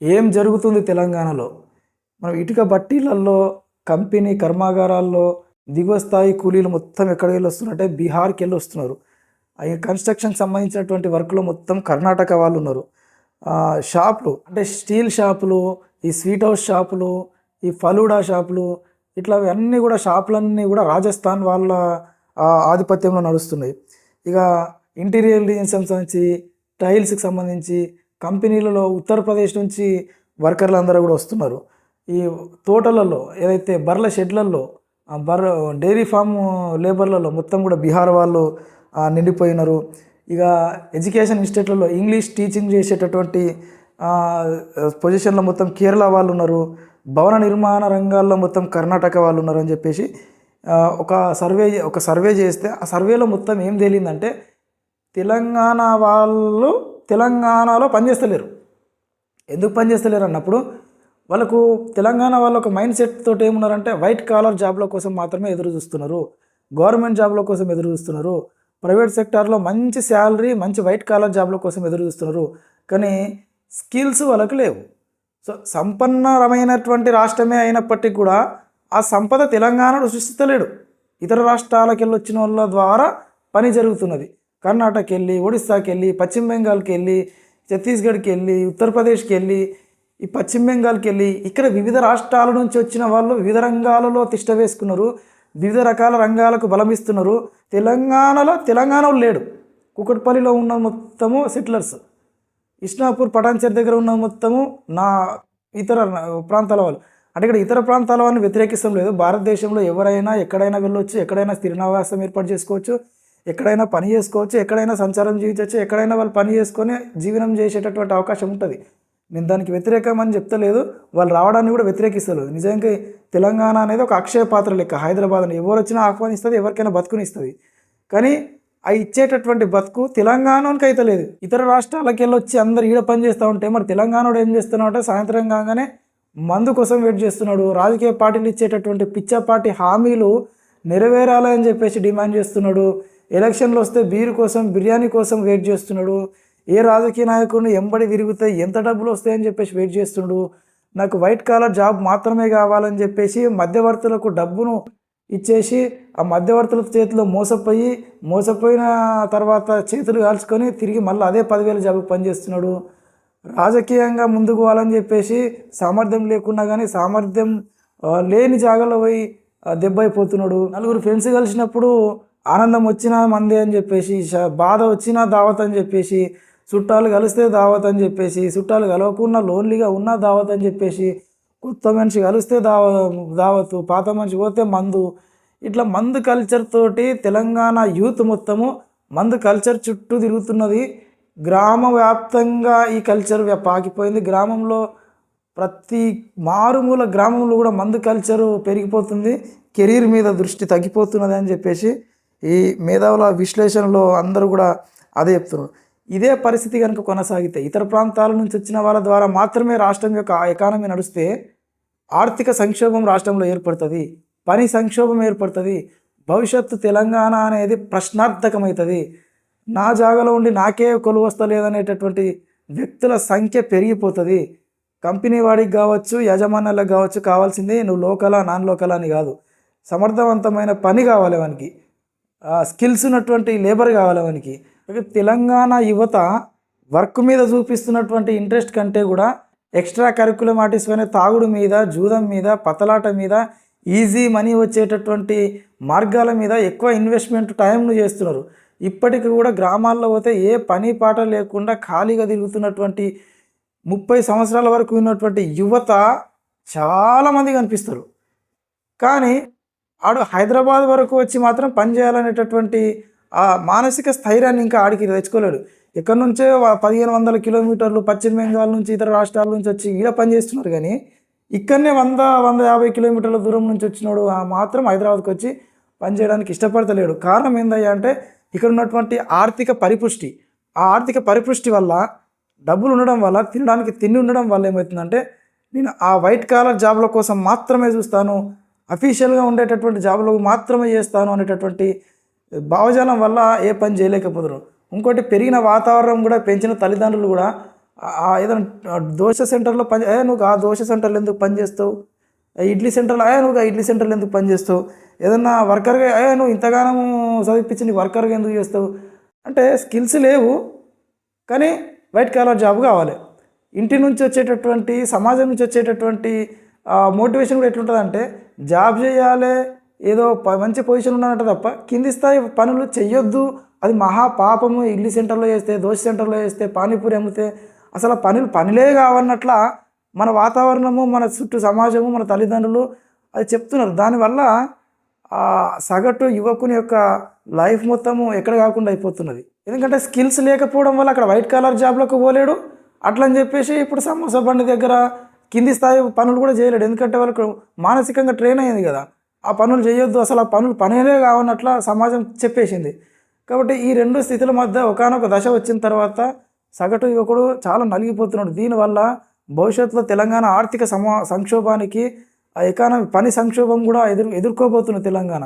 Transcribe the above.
ఏం జరుగుతుంది తెలంగాణలో? మనం ఇటుక బట్టీలలో కంపెనీ కర్మాగారాల్లో దిగువ స్థాయి కూలీలు మొత్తం ఎక్కడికి వెళ్ళి వస్తున్నారంటే బీహార్కి వెళ్ళి వస్తున్నారు ఆ కన్స్ట్రక్షన్ సంబంధించినటువంటి వర్క్లో మొత్తం కర్ణాటక వాళ్ళు ఉన్నారు. షాపులు అంటే స్టీల్ షాపులు ఈ స్వీట్ హౌస్ షాపులు ఈ ఫలూడా షాపులు ఇట్లా అన్నీ కూడా షాపులన్నీ కూడా రాజస్థాన్ వాళ్ళ ఆధిపత్యంలో నడుస్తున్నాయి. ఇక ఇంటీరియర్ డిజైన్స్ సంబంధించి టైల్స్కి సంబంధించి కంపెనీలలో ఉత్తరప్రదేశ్ నుంచి వర్కర్లు అందరూ కూడా వస్తున్నారు. ఈ తోటలలో ఏదైతే బర్ల షెడ్లలో బర్ర డైరీ ఫామ్ లేబర్లలో మొత్తం కూడా బీహార్ వాళ్ళు నిండిపోయినారు. ఇక ఎడ్యుకేషన్ ఇన్స్టిట్యూట్లలో ఇంగ్లీష్ టీచింగ్ చేసేటటువంటి పొజిషన్లో మొత్తం కేరళ వాళ్ళు ఉన్నారు. భవన నిర్మాణ రంగాల్లో మొత్తం కర్ణాటక వాళ్ళు ఉన్నారు అని చెప్పేసి ఒక సర్వే ఒక సర్వే చేస్తే ఆ సర్వేలో మొత్తం ఏం తేలిందంటే తెలంగాణ వాళ్ళు తెలంగాణలో పనిచేస్తలేరు. ఎందుకు పనిచేస్తలేరు అన్నప్పుడు వాళ్ళకు తెలంగాణ వాళ్ళ ఒక మైండ్ సెట్ తోటి ఏమున్నారంటే వైట్ కాలర్ జాబ్ల కోసం మాత్రమే ఎదురు చూస్తున్నారు. గవర్నమెంట్ జాబ్ల కోసం ఎదురు చూస్తున్నారు. ప్రైవేట్ సెక్టార్లో మంచి శాలరీ మంచి వైట్ కాలర్ జాబ్ల కోసం ఎదురు చూస్తున్నారు. కానీ స్కిల్స్ వాళ్ళకు లేవు. సో సంపన్నరమైనటువంటి రాష్ట్రమే అయినప్పటికీ కూడా ఆ సంపద తెలంగాణలో సృష్టిస్తలేడు. ఇతర రాష్ట్రాలకెళ్ళొచ్చిన వచ్చిన వాళ్ళ ద్వారా పని జరుగుతున్నది. కర్ణాటకకి వెళ్ళి ఒడిస్సాకి వెళ్ళి పశ్చిమ బెంగాల్కి వెళ్ళి ఛత్తీస్గఢ్కి వెళ్ళి ఉత్తరప్రదేశ్కి వెళ్ళి ఈ పశ్చిమ బెంగాల్కి వెళ్ళి ఇక్కడ వివిధ రాష్ట్రాల నుంచి వచ్చిన వాళ్ళు వివిధ రంగాలలో తిష్ట వేసుకున్నారు. వివిధ రకాల రంగాలకు బలమిస్తున్నారు. తెలంగాణలో తెలంగాణ లేడు. కుకట్పల్లిలో ఉన్న మొత్తము సెటిలర్స్. ఇస్నాపూర్ పటాన్చెర్ దగ్గర ఉన్న మొత్తము నా ఇతర ప్రాంతాల వాళ్ళు. అంటే ఇక్కడ ఇతర ప్రాంతాల వాళ్ళని వ్యతిరేకిస్తాం లేదు. భారతదేశంలో ఎవరైనా ఎక్కడైనా వెళ్ళొచ్చు ఎక్కడైనా స్థిరనివాసం ఏర్పాటు చేసుకోవచ్చు. ఎక్కడైనా పని చేసుకోవచ్చు ఎక్కడైనా సంచారం జీవించవచ్చు ఎక్కడైనా వాళ్ళు పని చేసుకొని జీవనం చేసేటటువంటి అవకాశం ఉంటుంది. నేను దానికి వ్యతిరేకం అని చెప్తలేదు. వాళ్ళు రావడాన్ని కూడా వ్యతిరేకిస్తలేదు. నిజంగా తెలంగాణ అనేది ఒక అక్షయ పాత్ర లెక్క. హైదరాబాద్ని ఎవరు వచ్చినా ఆహ్వానిస్తుంది ఎవరికైనా బతుకునిస్తుంది. కానీ ఆ ఇచ్చేటటువంటి బతుకు తెలంగాణకి అయితే లేదు. ఇతర రాష్ట్రాలకి వెళ్ళి వచ్చి అందరు ఈడ పని చేస్తూ ఉంటే మరి తెలంగాణలో ఏం చేస్తున్నావు అంటే సాయంత్రం కాగానే మందు కోసం వెయిట్ చేస్తున్నాడు. రాజకీయ పార్టీలు ఇచ్చేటటువంటి పిచ్చపాటి హామీలు నెరవేరాలని చెప్పేసి డిమాండ్ చేస్తున్నాడు. ఎలక్షన్లు వస్తే బీరు కోసం బిర్యానీ కోసం వెయిట్ చేస్తున్నాడు. ఏ రాజకీయ నాయకుడిని ఎంబడి తిరిగితే ఎంత డబ్బులు వస్తాయని చెప్పేసి వెయిట్ చేస్తున్నాడు. నాకు వైట్ కాలర్ జాబ్ మాత్రమే కావాలని చెప్పేసి మధ్యవర్తులకు డబ్బును ఇచ్చేసి ఆ మధ్యవర్తుల చేతిలో మోసపోయి మోసపోయిన తర్వాత చేతులు కాల్చుకొని తిరిగి మళ్ళీ అదే పదివేల జాబ్ పనిచేస్తున్నాడు. రాజకీయంగా ముందుకు పోవాలని చెప్పేసి సామర్థ్యం లేకున్నా కానీ సామర్థ్యం లేని జాగాలో పోయి దెబ్బ అయిపోతున్నాడు. నలుగురు ఫ్రెండ్స్ కలిసినప్పుడు ఆనందం వచ్చినా మందే అని చెప్పేసి బాధ వచ్చినా దావత్ అని చెప్పేసి చుట్టాలు కలిస్తే దావత్ అని చెప్పేసి చుట్టాలు కలవకుండా లోన్లీగా ఉన్నా దావత్ అని చెప్పేసి కొత్త మనిషి కలిస్తే దావ దావత్ పాత మనిషి పోతే మందు. ఇట్లా మందు కల్చర్ తోటి తెలంగాణ యూత్ మొత్తము మందు కల్చర్ చుట్టూ తిరుగుతున్నది. గ్రామ వ్యాప్తంగా ఈ కల్చర్ పాకిపోయింది. గ్రామంలో ప్రతి మారుమూల గ్రామంలో కూడా మందు కల్చరు పెరిగిపోతుంది. కెరీర్ మీద దృష్టి తగ్గిపోతున్నది అని చెప్పేసి ఈ మేధావుల విశ్లేషణలో అందరూ కూడా అదే చెప్తున్నారు. ఇదే పరిస్థితి కనుక కొనసాగితే ఇతర ప్రాంతాల నుంచి వచ్చిన వాళ్ళ ద్వారా మాత్రమే రాష్ట్రం యొక్క ఎకానమీ నడిస్తే ఆర్థిక సంక్షోభం రాష్ట్రంలో ఏర్పడుతుంది పని సంక్షోభం ఏర్పడుతుంది భవిష్యత్తు తెలంగాణ అనేది ప్రశ్నార్థకమవుతుంది. నా జాగాలో ఉండి నాకే కొలువస్తలేదనేటటువంటి వ్యక్తుల సంఖ్య పెరిగిపోతుంది. కంపెనీ వాడికి కావచ్చు యజమానులకు కావచ్చు కావాల్సింది నువ్వు లోకలా నాన్ లోకలా అని కాదు. సమర్థవంతమైన పని కావాలి వానికి. స్కిల్స్ ఉన్నటువంటి లేబర్ కావాలి వానికి. తెలంగాణ యువత వర్క్ మీద చూపిస్తున్నటువంటి ఇంట్రెస్ట్ కంటే కూడా ఎక్స్ట్రా కరికులం ఆర్టిస్ట్ అనే తాగుడు మీద జూదం మీద పతలాట మీద ఈజీ మనీ వచ్చేటటువంటి మార్గాల మీద ఎక్కువ ఇన్వెస్ట్మెంట్ టైంను చేస్తున్నారు. ఇప్పటికి కూడా గ్రామాల్లో పోతే ఏ పని పాట లేకుండా ఖాళీగా తిరుగుతున్నటువంటి ముప్పై సంవత్సరాల వరకు ఉన్నటువంటి యువత చాలామంది కనిపిస్తారు. కానీ ఆడు హైదరాబాద్ వరకు వచ్చి మాత్రం పని చేయాలనేటటువంటి ఆ మానసిక స్థైర్యాన్ని ఇంకా ఆడికి తెచ్చుకోలేడు. ఇక్కడ నుంచే పదిహేను వందల కిలోమీటర్లు పశ్చిమ బెంగాల్ నుంచి ఇతర రాష్ట్రాల నుంచి వచ్చి ఈడ పనిచేస్తున్నారు కానీ ఇక్కడనే వంద వంద యాభై కిలోమీటర్ల దూరం నుంచి వచ్చినోడు ఆ మాత్రం హైదరాబాద్కి వచ్చి పని చేయడానికి ఇష్టపడతలేడు. కారణం ఏందయ్యా అంటే ఇక్కడ ఉన్నటువంటి ఆర్థిక పరిపుష్టి. ఆ ఆర్థిక పరిపుష్టి వల్ల డబ్బులు ఉండడం వల్ల తినడానికి తిండి ఉండడం వల్ల ఏమవుతుందంటే నేను ఆ వైట్ కాలర్ జాబ్ల కోసం మాత్రమే చూస్తాను. అఫీషియల్గా ఉండేటటువంటి జాబ్లు మాత్రమే చేస్తాను అనేటటువంటి భావజాలం వల్ల ఏ పని చేయలేకపోతున్నారు ఇంకోటి పెరిగిన వాతావరణం కూడా పెంచిన తల్లిదండ్రులు కూడా ఆ ఏదైనా దోశ సెంటర్లో పని అయ్యా నువ్వు ఆ దోశ సెంటర్లో ఎందుకు పని చేస్తావు? ఆ ఇడ్లీ సెంటర్లో అయ్యా నువ్వు ఆ ఇడ్లీ సెంటర్లో ఎందుకు పని చేస్తావు? ఏదన్నా వర్కర్గా అయ్యా నువ్వు ఇంతగానం చదివిపించి నీ వర్కర్గా ఎందుకు చేస్తావు? అంటే స్కిల్స్ లేవు కానీ వైట్ కాలర్ జాబ్ కావాలి. ఇంటి నుంచి వచ్చేటటువంటి సమాజం నుంచి వచ్చేటటువంటి మోటివేషన్ కూడా ఎట్లుంటుందంటే జాబ్ చేయాలి ఏదో ప- మంచి పొజిషన్ ఉన్నానంట తప్ప కింది స్థాయి పనులు చెయ్యొద్దు. అది మహా పాపము. ఇడ్లీ సెంటర్లో చేస్తే దోశ సెంటర్లో చేస్తే పానీపూరి అమ్మితే అసలు పనులు పనులే కావన్నట్ల మన వాతావరణము మన చుట్టూ సమాజము మన తల్లిదండ్రులు అది చెప్తున్నారు. దానివల్ల సగటు యువకుని యొక్క లైఫ్ మొత్తము ఎక్కడ కాకుండా అయిపోతున్నది. ఎందుకంటే స్కిల్స్ లేకపోవడం వల్ల అక్కడ వైట్ కలర్ జాబ్లకు పోలేడు. అట్లని చెప్పేసి ఇప్పుడు సమోసా బండి దగ్గర కింది స్థాయి పనులు కూడా చేయలేడు. ఎందుకంటే వాళ్ళకు మానసికంగా ట్రైన్ అయ్యింది కదా. ఆ పనులు చేయొద్దు. అసలు ఆ పనులు పనేలే కావన్నట్ల సమాజం చెప్పేసింది. కాబట్టి ఈ రెండు స్థితుల మధ్య ఒకానొక దశ వచ్చిన తర్వాత సగటు యువకుడు చాలా నలిగిపోతున్నాడు. దీనివల్ల భవిష్యత్తులో తెలంగాణ ఆర్థిక సమా సంక్షోభానికి ఆ ఎకానమీ పని సంక్షోభం కూడా ఎదురు ఎదుర్కోబోతున్న తెలంగాణ.